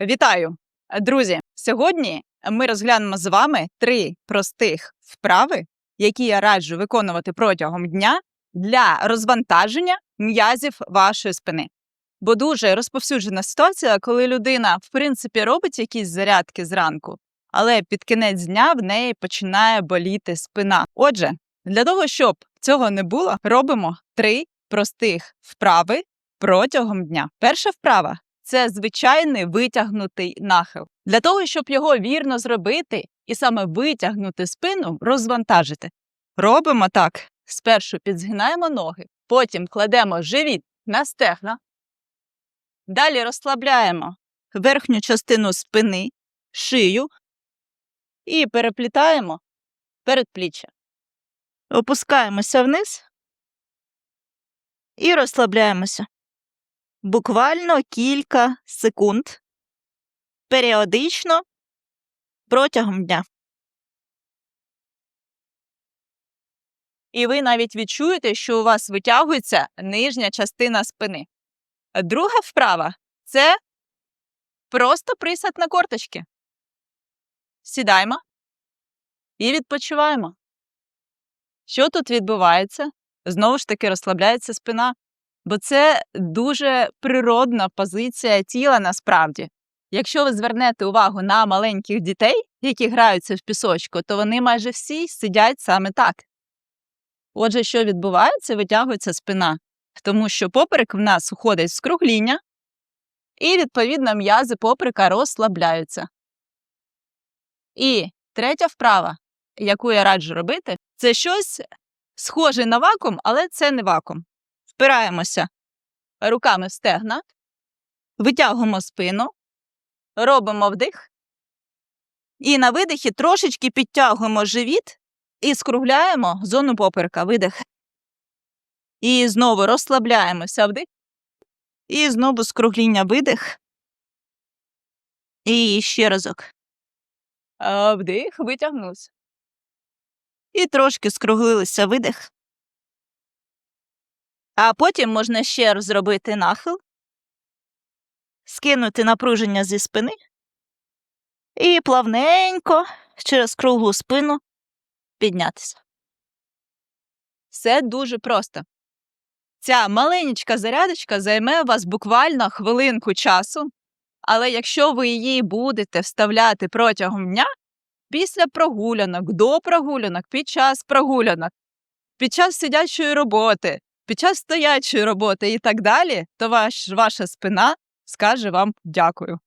Вітаю, друзі! Сьогодні ми розглянемо з вами три простих вправи, які я раджу виконувати протягом дня для розвантаження м'язів вашої спини. Бо дуже розповсюджена ситуація, коли людина, в принципі, робить якісь зарядки зранку, але під кінець дня в неї починає боліти спина. Отже, для того, щоб цього не було, робимо три простих вправи протягом дня. Перша вправа це звичайний витягнутий нахил. Для того, щоб його вірно зробити і саме витягнути спину, розвантажити. Робимо так: спершу підзгинаємо ноги, потім кладемо живіт на стегна. Далі розслабляємо верхню частину спини, шию і переплітаємо передпліччя. Опускаємося вниз і розслабляємося буквально кілька секунд періодично протягом дня. І ви навіть відчуєте, що у вас витягується нижня частина спини. Друга вправа це просто присад на корточки. Сідаємо і відпочиваємо. Що тут відбувається? Знову ж таки розслабляється спина, бо це дуже природна позиція тіла насправді. Якщо ви звернете увагу на маленьких дітей, які граються в пісочку, то вони майже всі сидять саме так. Отже, що відбувається, витягується спина, тому що поперек в нас уходить скругління, і, відповідно, м'язи поприка розслабляються. І третя вправа, яку я раджу робити, це щось схоже на вакуум, але це не вакуум. Впираємося руками в стегна, витягуємо спину, робимо вдих. І на видихі трошечки підтягуємо живіт і скругляємо зону поперека. Видих. І знову розслабляємося вдих. І знову скругління видих. І ще разок. Вдих, витягнувся. І трошки скруглилися видих. А потім можна ще зробити нахил, скинути напруження зі спини і плавненько через круглу спину піднятися. Все дуже просто. Ця маленька зарядочка займе у вас буквально хвилинку часу, але якщо ви її будете вставляти протягом дня, після прогулянок, до прогулянок, під час прогулянок, під час сидячої роботи, під час стоячої роботи і так далі, то ваш, ваша спина скаже вам дякую.